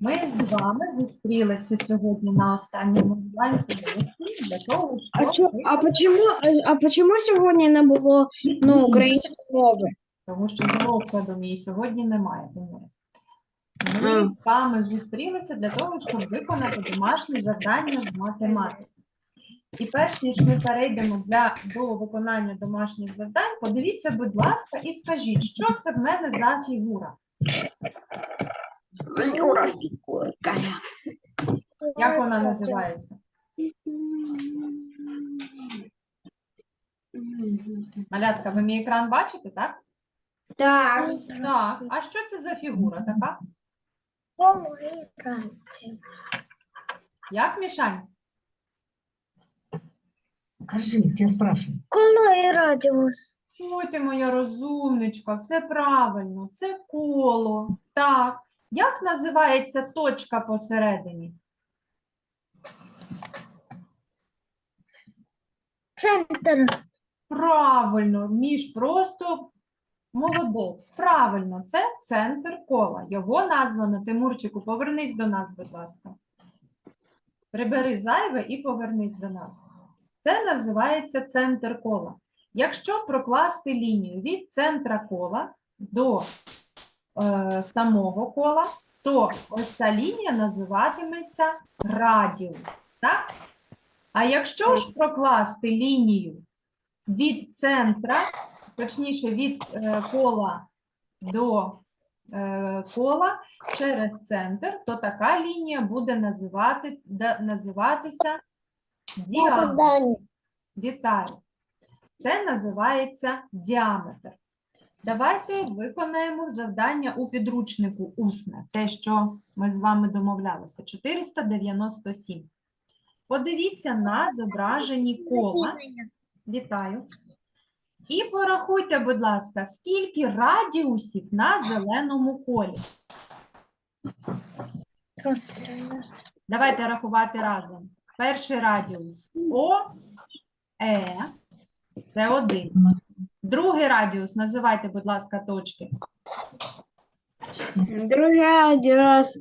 Ми з вами зустрілися сьогодні на останньому онлайн-уроці для того, А, чо, щоб а почему, а, а почему сьогодні не було ну, української мови? тому що до мій сьогодні немає. Тому ми з вами зустрілися для того, щоб виконати домашнє завдання з математики. І перш ніж ми перейдемо для, до виконання домашніх завдань, подивіться, будь ласка, і скажіть, що це в мене за фігура? Фігура, фігурка. Як вона називається? Малятка, ви мій екран бачите, так? Так. Так. А що це за фігура така? Як Мішань? Кажи, я спрашиваю. Коло і радіус. Ой, ти моя розумничка, все правильно, це коло. Так. Як називається точка посередині? Центр. Правильно, між просто молодець. Правильно, це центр кола. Його названо Тимурчику. Повернись до нас, будь ласка. Прибери зайве і повернись до нас. Це називається центр кола. Якщо прокласти лінію від центра кола до е, самого кола, то ось ця лінія називатиметься радіус. Так? А якщо ж прокласти лінію від центра, точніше від е, кола до е, кола через центр, то така лінія буде називати, да- називатися. Попадання. Вітаю. Це називається діаметр. Давайте виконаємо завдання у підручнику усне, те, що ми з вами домовлялися. 497. Подивіться на зображені кола. Вітаю. І порахуйте, будь ласка, скільки радіусів на зеленому колі. Давайте рахувати разом. Перший радіус О, Е. Це один. Другий радіус, називайте, будь ласка, точки. Другий. З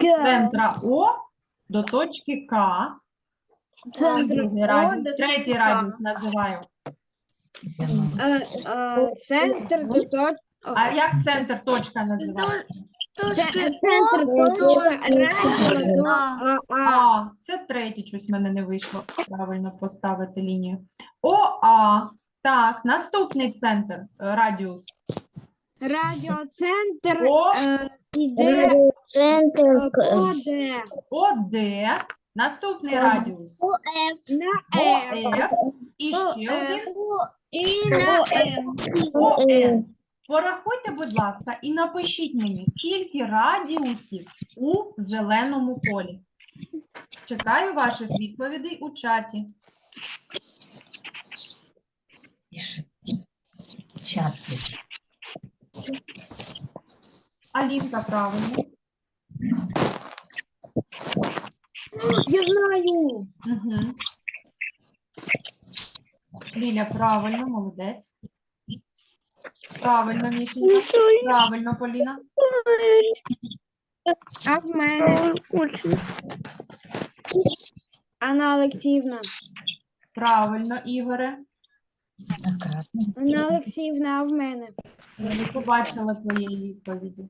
центра О до точки К. Другий радіус. Третій радіус називаю. Е, е, центр до точ... А як центр точка називається? Це- Центр до А. Це третій, щось в мене не вийшло правильно поставити лінію. ОА. Так, наступний центр, е, радіус. Радіоцентр О, е, іде Центр. ОД ОД. Наступний радіус. ОФ. на Е. ОФ. І ще один. І на М. ОН. Порахуйте, будь ласка, і напишіть мені, скільки радіусів у зеленому полі. Чекаю ваших відповідей у чаті. Алінка правильно. Я знаю. Угу. Ліля, правильно, молодець. Правильно, Мішенька. Правильно, Поліна. А в мене Анна Олексіївна. Правильно, Ігоре. Анна Олексіївна, а в мене. Я не побачила твоєї відповіді.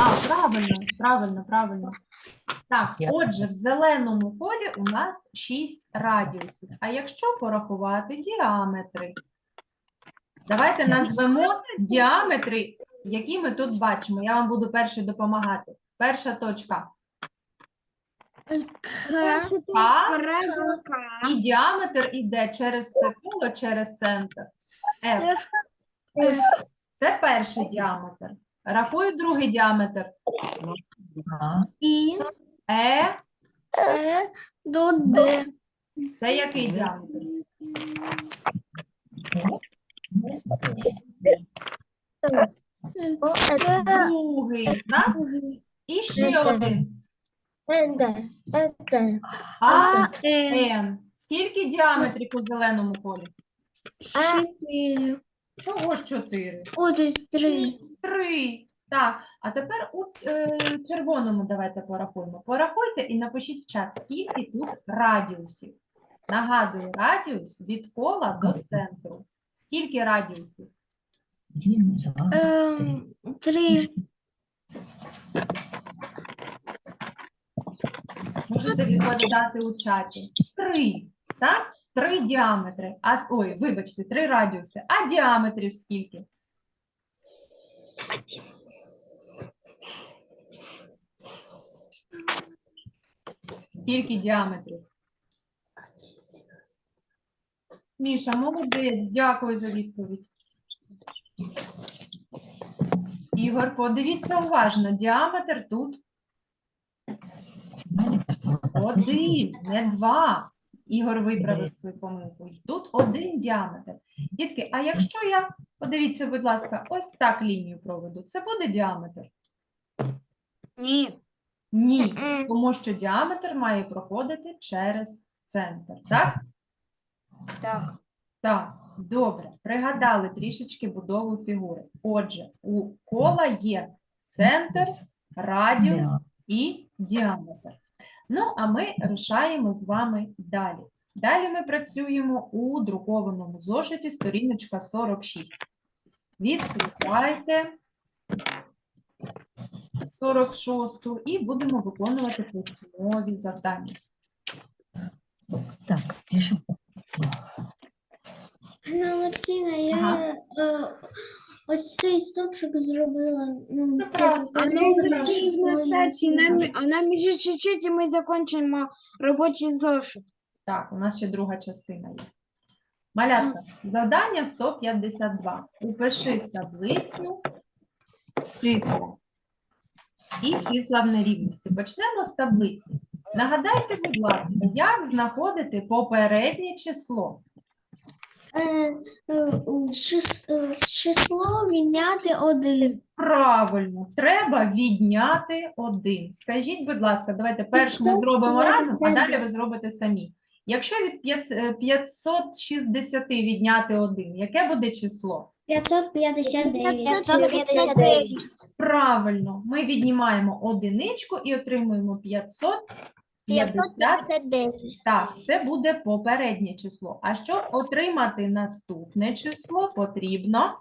А, правильно, правильно, правильно. Так, Я- отже, в зеленому полі у нас 6 радіусів. А якщо порахувати діаметри, давайте назвемо діаметри, які ми тут бачимо. Я вам буду перший допомагати. Перша точка К, і діаметр іде через коло, через центр. F. Це перший діаметр. Рахую другий діаметр. І Е, Е до Д. це який діаметр? Це Другий, так? І ще один. А, Н. Скільки діаметрів у зеленому полі? Чотири. Чого ж чотири? Ось три. Три. Так, а тепер у е, червоному давайте порахуємо. Порахуйте і напишіть в чат, скільки тут радіусів. Нагадую, радіус від кола до центру. Скільки радіусів? Ем, три. три. Можете відповідати у чаті. Три. Так? Три діаметри. А, ой, вибачте, три радіуси. А діаметрів скільки? Скільки діаметрів? Міша, молодець, дякую за відповідь. Ігор, подивіться уважно. Діаметр тут один, не два. Ігор виправив свою помилку. Тут один діаметр. Дітки, а якщо я, подивіться, будь ласка, ось так лінію проведу, це буде діаметр? Ні. Ні, тому що діаметр має проходити через центр. Так? Так. Так, добре. Пригадали трішечки будову фігури. Отже, у кола є центр, радіус і діаметр. Ну, а ми рушаємо з вами далі. Далі ми працюємо у друкованому зошиті, сторіночка 46. Відкривайте 46 і будемо виконувати письмові завдання. Так, пишу. Анна Олексійна, я Ага. е, ось цей стопчик зробила. Ну, Це це правда. попереднє Она число і нам, а нам еще чуть-чуть, и мы закончим рабочий зошит. Так, у нас ще друга частина є. Малятка, завдання 152. Упиши в таблицю числа і числа в нерівності. Почнемо з таблиці. Нагадайте, будь ласка, як знаходити попереднє число? Е, е, е, Число відняти один. Правильно, треба відняти один. Скажіть, будь ласка, давайте перше ми 559. зробимо разом, а далі ви зробите самі. Якщо від п'ят- е, 560 відняти один, яке буде число? 559. Правильно, ми віднімаємо одиничку і отримуємо 550. Так, це буде попереднє число. А щоб отримати наступне число, потрібно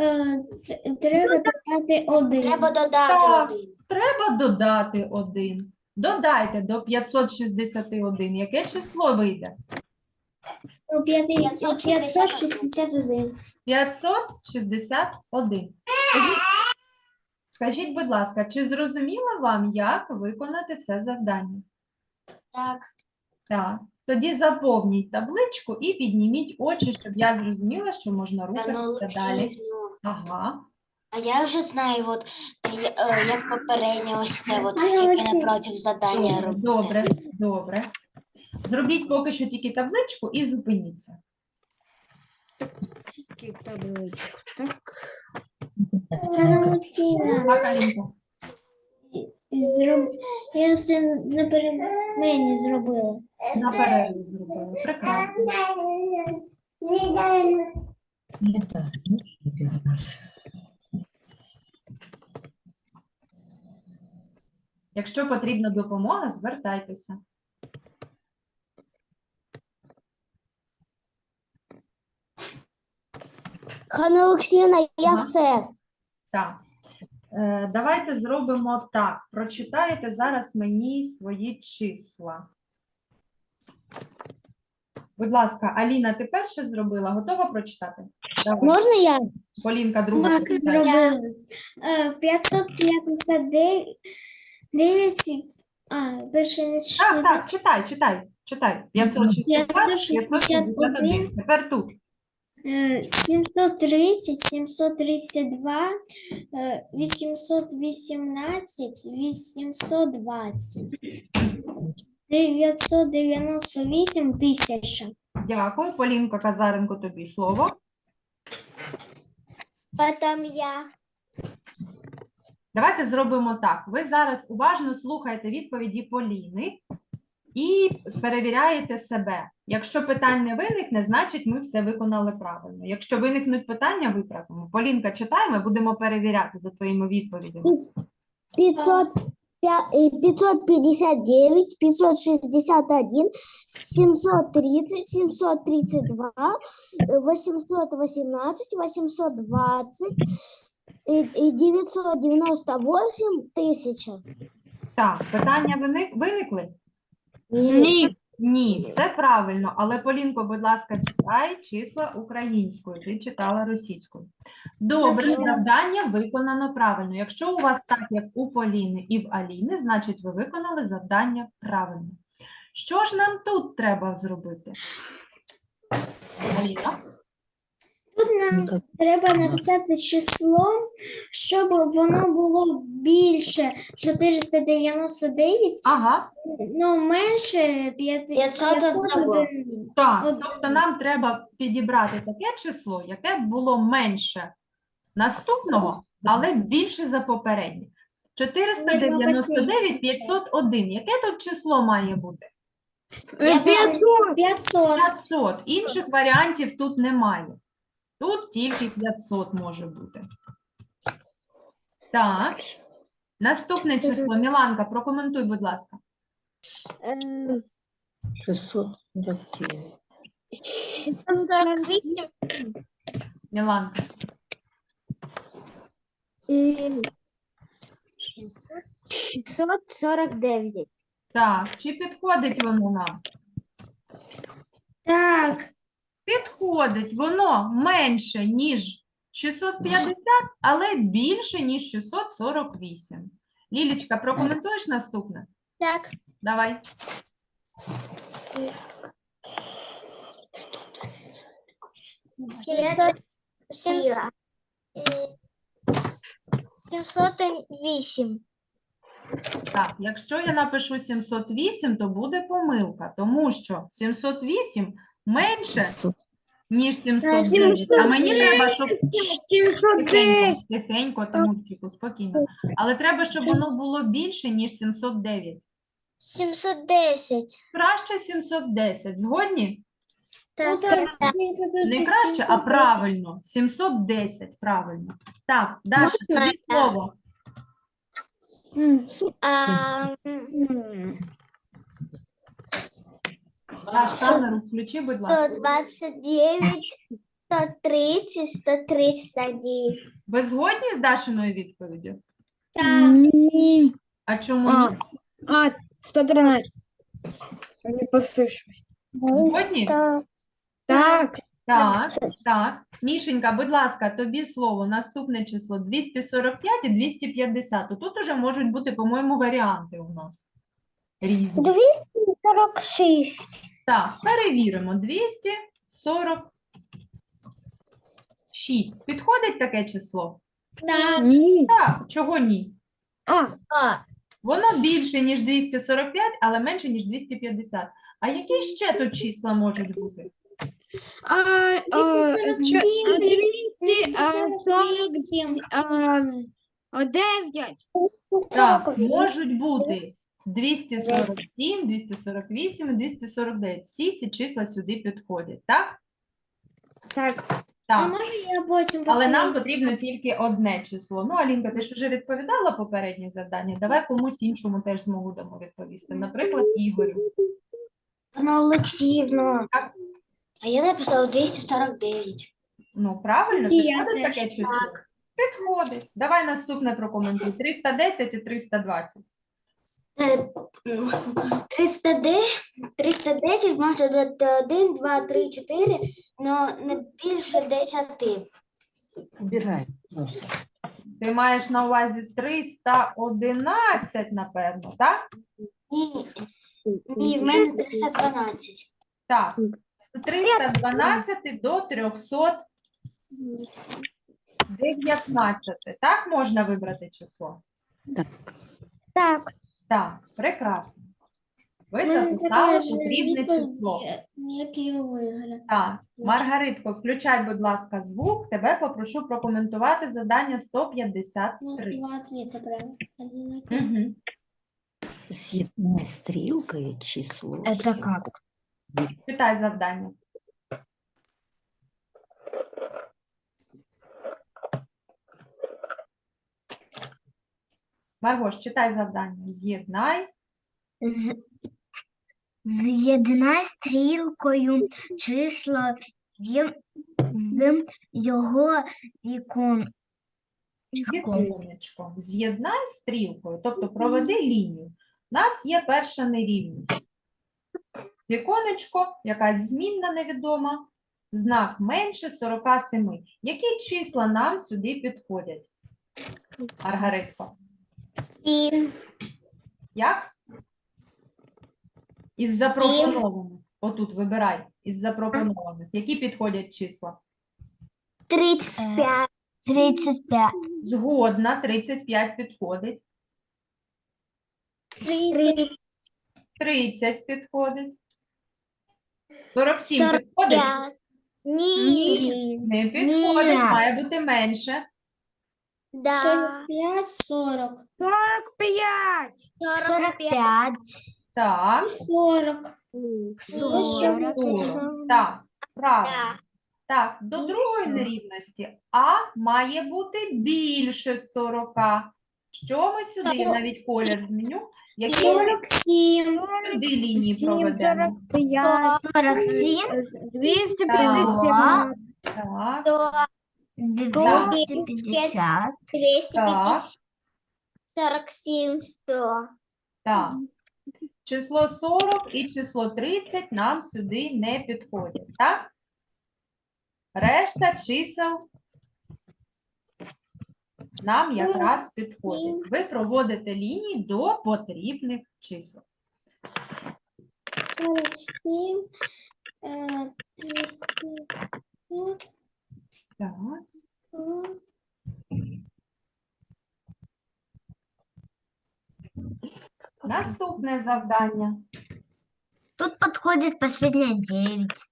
Е, це- Треба додати один. Треба додати Так. один. треба додати один. Додайте до 561. Яке число вийде? Ну, п'яти- 561. 561. 561. Скажіть, скажіть, будь ласка, чи зрозуміло вам, як виконати це завдання? Так. Так. Тоді заповніть табличку і підніміть очі, щоб я зрозуміла, що можна Та ну, рухатися далі. Ага. А я вже знаю, от, е, як попереднє ось це, от, яке напротив завдання Добре, робити. добре, добре. Зробіть поки що тільки табличку і зупиніться. Тільки табличку. Так. Я це на перемені зробила. На перерві зробили. Прекрасно. Не так, робиш? Якщо потрібна допомога, звертайтеся. Хана Олексійна, я Ага. все. Так. Е, давайте зробимо так. Прочитаєте зараз мені свої числа. Будь ласка, Аліна, ти перше зробила? Готова прочитати? Давай. Можна я? Полінка, друга Так, зробила. Е, 559, 9, а, перше не Так, так, читай, читай, читай. 560, 561. 561. Тепер тут. Е, 730, 732, е, 818, 820, 998 тисяча. Дякую. Полінка Казаренко, тобі слово. Потім я. Давайте зробимо так. Ви зараз уважно слухаєте відповіді Поліни і перевіряєте себе. Якщо питань не виникне, значить ми все виконали правильно. Якщо виникнуть питання, виправимо. Полінка, читай, ми будемо перевіряти за твоїми відповідями. 500, пя- э, 559, 561, 730, 732, э, 818, 820 и, и 998 тысяча. Так, питання виник- виникли? Ні. Ні, все правильно. Але Полінко, будь ласка, читай числа українською. Ти читала російською. Добре, завдання виконано правильно. Якщо у вас так, як у Поліни і в Аліни, значить ви виконали завдання правильно. Що ж нам тут треба зробити? Аліна? Тут нам Никак- треба написати число, щоб воно було більше 499, Ага, ну менше 5, 501. так. Тобто нам треба підібрати таке число, яке б було менше наступного, але більше за попереднє. 499 501. Яке тут число має бути? 500. 500. 500. Інших варіантів тут немає. Тут тільки 500 може бути. Так. Наступне число. Міланка, прокоментуй, будь ласка. 649. 48. Міланка. Э, 649. Так, чи підходить воно нам? Так, Підходить. Воно менше, ніж 650, але більше, ніж 648. Лілічка, прокоментуєш наступне? Так. Давай. Сімсот- сімс- е, 708. Так, якщо я напишу 708, то буде помилка, тому що 708 менше, 600. ніж 709. А мені треба, щоб тихенько, 710. тихенько, Тимурчику, спокійно. Але треба, щоб воно було більше, ніж 709. 710. Краще 710. Згодні? ну, Так, так, Не краще, а 710. правильно. 710, правильно. Так, Даша, тобі слово. А, включи, будь ласка. 129, 130, 131. Ви згодні з Дашиною відповіддю? Так, Ні. А чому А, ні? а 113. Не послышалось. Згодні? так. Так. Так, так. Мішенька, будь ласка, тобі слово. Наступне число 245 і 250. Тут уже можуть бути, по-моєму, варіанти у нас. Різні. 246. Так, перевіримо. 246. Підходить таке число? Так, Ні. Так, чого ні? А, а, Воно більше, ніж 245, але менше, ніж 250. А які ще тут числа можуть бути? а, а, чо- 247, 247, 248. а, 9. Так, можуть бути 247, 248 і 249. Всі ці числа сюди підходять, так? Так. А Так. може я потім Але нам потрібно тільки одне число. Ну, Алінка, ти ж вже відповідала попереднє завдання. Давай комусь іншому теж змогу дамо відповісти. Наприклад, Ігорю. Анна Олексіївна. Так. А я написала 249. Ну, правильно, І я підходить теж. таке число? Так. Підходить. Давай наступне прокоментуй. 310 і 320. Е, м, 310, 310 можна додати 1, 2, 3, 4, але не більше 10. Убирай. Ти маєш на увазі 311, напевно, так? Ні, ні, в мене 312. Так. З 312 до 319. Так можна вибрати число? Так. Так, прекрасно. Ви записали потрібне число. Як і у Ігоря. Так, Маргаритко, включай, будь ласка, звук. Тебе попрошу прокоментувати завдання У нас 153. два ответа прям. Одинаковые. Угу. С одной число. Это как? Читай завдання. Маргош, читай завдання. З'єднай. З- З'єднай стрілкою числа з, з його вікон. Віконечко. З'єднай стрілкою, тобто проведи лінію. У нас є перша нерівність. Віконечко, якась змінна невідома, знак менше 47. Які числа нам сюди підходять? Маргаритко, Сім. як? Із запропонованих. Отут вибирай із запропонованих. Які підходять числа? Тридцять п'ять. Тридцять п'ять. Згодна, 35 підходить. Тридцять 30 підходить. 47 Сорок підходить? п'ять. Ні. Не підходить, Ні. має бути менше. Да. Сорок п'ять, сорок. Сорок п'ять. Сорок п'ять. Так, Сорок. Сорок. сорок. Так, правильно. Да. Так, до другої нерівності А має бути більше 40. Що ми сюди, я навіть колір зміню, які Сорок сім. сюди лінії Сім, проведемо. сорок п'ять. Сорок сім. Двісті Так. 250, 250, 47, 100. Так. Число 40 і число 30 нам сюди не підходять, так? Решта чисел нам якраз підходить. Ви проводите лінії до потрібних чисел. 47, 250. Так. Наступне завдання. Тут подходит последняя девять.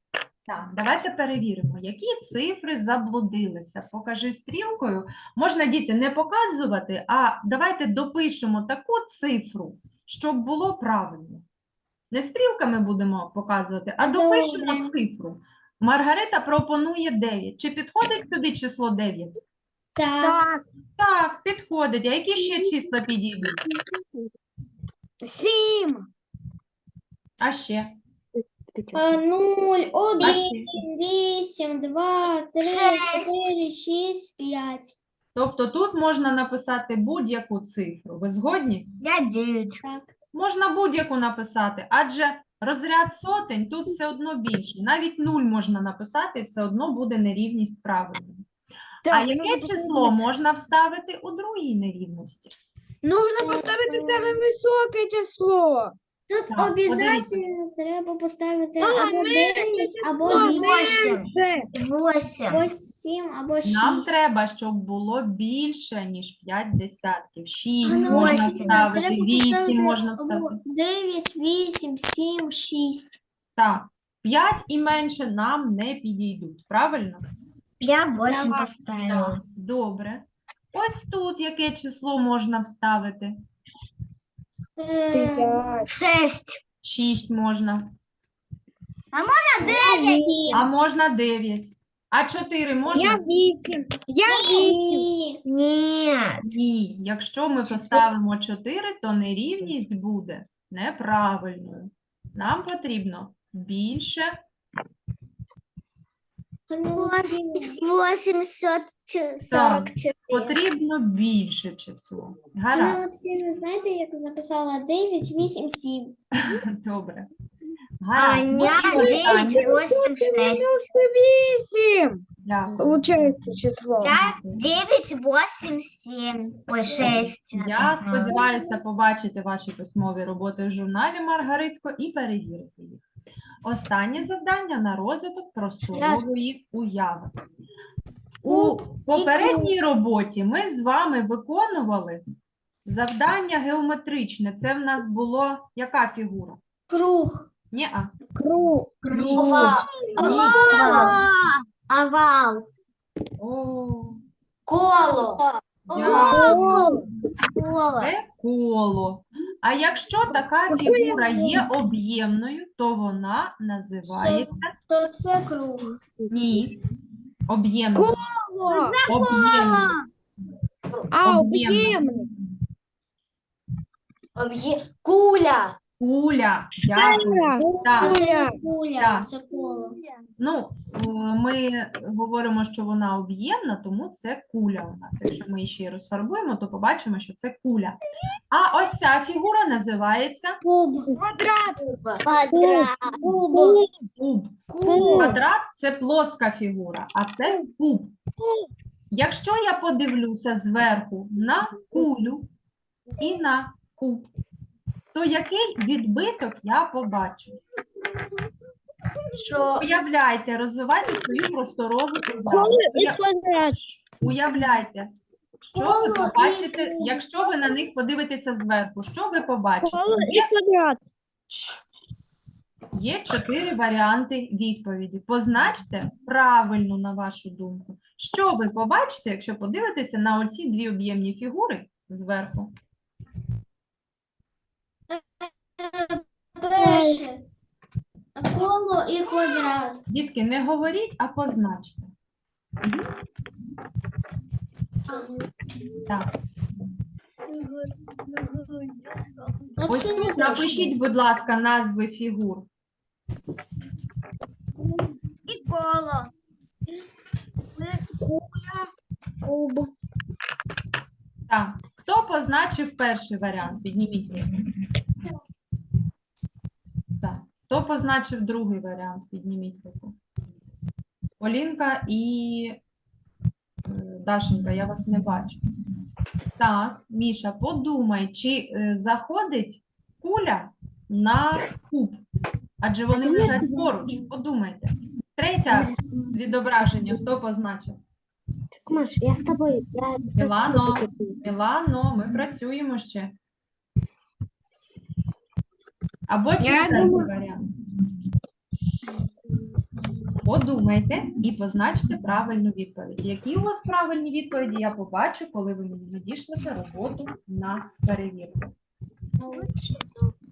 Так, давайте перевіримо, які цифри заблудилися. Покажи стрілкою. Можна діти не показувати, а давайте допишемо таку цифру, щоб було правильно. Не стрілками будемо показувати, а допишемо цифру. Маргарита пропонує 9. Чи підходить сюди число 9? Так. Так, підходить. А які ще числа підійдуть? Сім. А ще? Е, Нуль, один, вісім, два, три, Шесть. чотири, шість, п'ять. Тобто тут можна написати будь-яку цифру. Ви згодні? Я девять. Так. Можна будь-яку написати, адже розряд сотень тут все одно більше. Навіть нуль можна написати, все одно буде нерівність правильною. А яке число поставити- можна вставити у другій нерівності? Нужно поставити саме високе число. Тут Так, обов'язково треба поставити А, або менше 9, або число, 8, Восемь. Або 7, або 6. Нам треба, щоб було більше, ніж 5 десятків. 6 А, ну, можна Треба 8 поставити можна або вставити. 9, 8, 7, 6. Так, 5 і менше нам не підійдуть, правильно? Я восемь Давай. поставила. Так, добре. Ось тут яке число можна вставити? Е, П'ять. Шесть. 6 можна. Ні. А можна 9. А 4 можна? Я вісім. Я вісім. Ні. Ні. Якщо ми поставимо 4, то нерівність буде неправильною. Нам потрібно більше. Ну, сім. Восемьсот Так, потрібно більше число. Гаразд, Ну, ці, знаєте, як записала 9, 8, 7. добре. Гаразд. шесть. Дев'яносто вісім. Дякую. Получається число. Я девять, восемь, семь. Ой, шесть. Я сподіваюся побачити ваші письмові роботи в журналі Маргаритко і перевірити їх. Останнє завдання на розвиток просторової уяви. У попередній роботі ми з вами виконували завдання геометричне. Це в нас було яка фігура? Круг. Ні, а Круг. Овал. Овал. Овал. О, Коло. дякую. Коло. Це коло. А якщо така фігура є об'ємною, то вона називається То це круг. ні. Об'ємною. Коло. Об'ємною. А, Об'ємно. об'ємно. Об'є... Куля. Куля. Дякую. Так. Куля. Куля, Так. це коло. Ну, е, ми говоримо, що вона об'ємна, тому це куля у нас. Якщо ми ще й розфарбуємо, то побачимо, що це куля. А ось ця фігура називається Куб. Квадрат. Квадрат. Куб. куб. Куб. Квадрат це плоска фігура, а це куб. Якщо я подивлюся зверху на кулю і на куб, то який відбиток я побачу? Що Уявляйте, розвивайте свою просторову увагу. Уявляйте, що ви побачите, якщо ви на них подивитеся зверху, що ви побачите? Є, є чотири варіанти відповіді. Позначте правильно на вашу думку. Що ви побачите, якщо подивитеся на оці дві об'ємні фігури зверху? Перше. Коло і квадрат. Дітки, не говоріть, а позначте. Мгм. Так. Ось це тут напишіть, будь ласка, назви фігур. І коло. Куля. Куб. Так. Хто позначив перший варіант? Підніміть руку. Хто позначив другий варіант? Підніміть руку. Полінка і е, Дашенька, я вас не бачу. Так, Міша, подумай, чи е, заходить куля на куб? Адже вони лежать поруч. Подумайте. Третє відображення, хто позначив? Маш, я з тобою. Я... Мілано, Мілано, ми працюємо ще. Або четвертий думаю- варіант. Подумайте і позначте правильну відповідь. Які у вас правильні відповіді, я побачу, коли ви мені надішлете роботу на перевірку.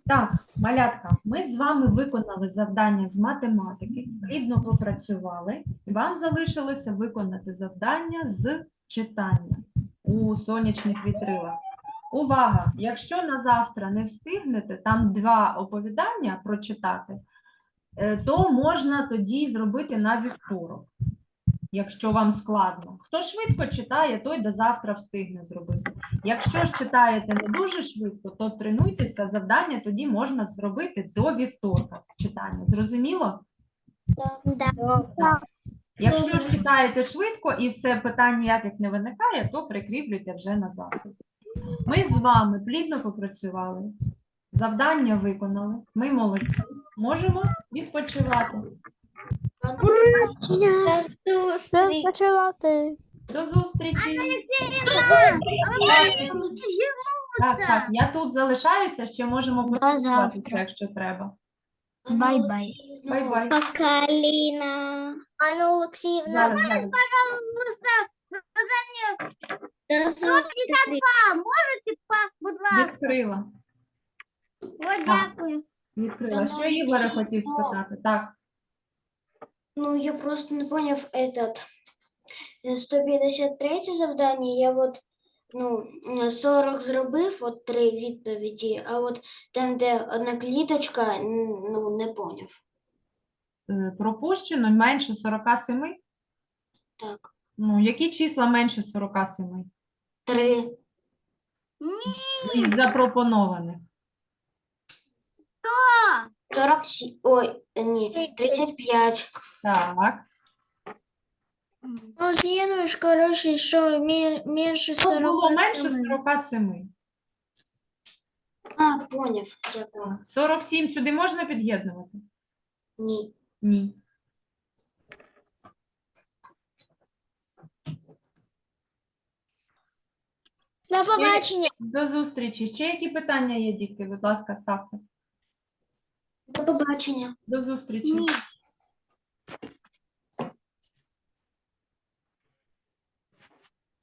Так, малятка, ми з вами виконали завдання з математики, плідно попрацювали, і вам залишилося виконати завдання з читання у сонячних вітрилах. Увага! Якщо на завтра не встигнете там два оповідання прочитати, е, то можна тоді зробити на вівторок, якщо вам складно. Хто швидко читає, той до завтра встигне зробити. Якщо ж читаєте не дуже швидко, то тренуйтеся, завдання тоді можна зробити до вівторка з читання. Зрозуміло? Так. Якщо ж читаєте швидко і все питань ніяких не виникає, то прикріплюйте вже на завтра. Ми з вами плідно попрацювали, завдання виконали. Ми молодці. Можемо відпочивати. Починати. До зустрічі. Так, так, я тут залишаюся, ще можемо поспілкуватися, якщо треба. Бай-бай. Бай-бай. Пока, Ліна. Анна Олексіївна. Зараз, зараз. До зустрічі. Відкрила. Дякую. Відкрила. Що Ігоре хотів спитати? Так. Ну, я просто не поняв этот. е, 153 завдання, я от ну, е, 40 зробив, от три відповіді, а от там, де одна кліточка, н- ну, не поняв. Е, Пропущено менше 47? Так. Ну, які числа менше 47? Три. Із запропонованих. 47. Ой, е, ні, 35. Так. Ну, з'єднуєш, коротше, що мі- менше Тут було менше 47. 47. А, поняв. Дякую. Так. 47 сюди можна під'єднувати? Ні. Ні. До побачення. До зустрічі. Ще які питання є, дітки? Будь ласка, ставте. До побачення. До зустрічі.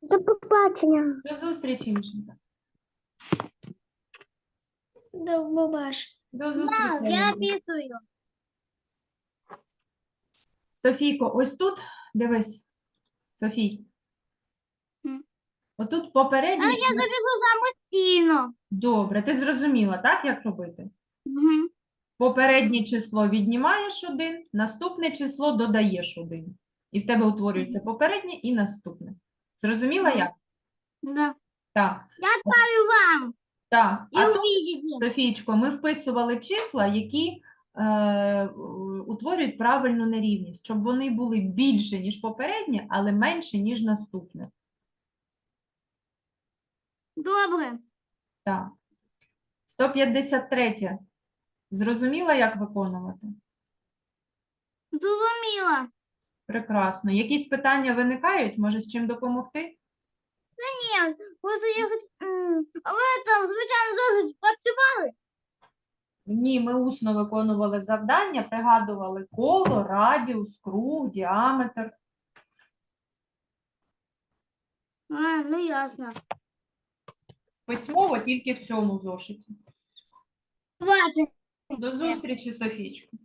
До побачення. До зустрічі, Мішенька. До побачення. До зустрічі. Аліна. записую. Софійко, ось тут дивись. Софій. Отут попередній. і нас- самостійно. Добре, ти зрозуміла, так, як робити? Угу. Попереднє число віднімаєш один, наступне число додаєш один. І в тебе утворюється попереднє і наступне. Зрозуміла як? Да. Так. Я отправлю вам. Так. І А тут. Софійчко, ми вписували числа, які е, утворюють правильну нерівність, щоб вони були більше, ніж попереднє, але менше, ніж наступне. Добре. Так. 153. Зрозуміла, як виконувати? Зрозуміла. Прекрасно. Якісь питання виникають? Може, з чим допомогти? Ні, просто я хоч... м, А ви там, звичайно, зошит працювали? Ні, ми усно виконували завдання, пригадували коло, радіус, круг, діаметр. А, ну ясно. Письмово тільки в цьому зошиті. До зустрічі, Софійчко.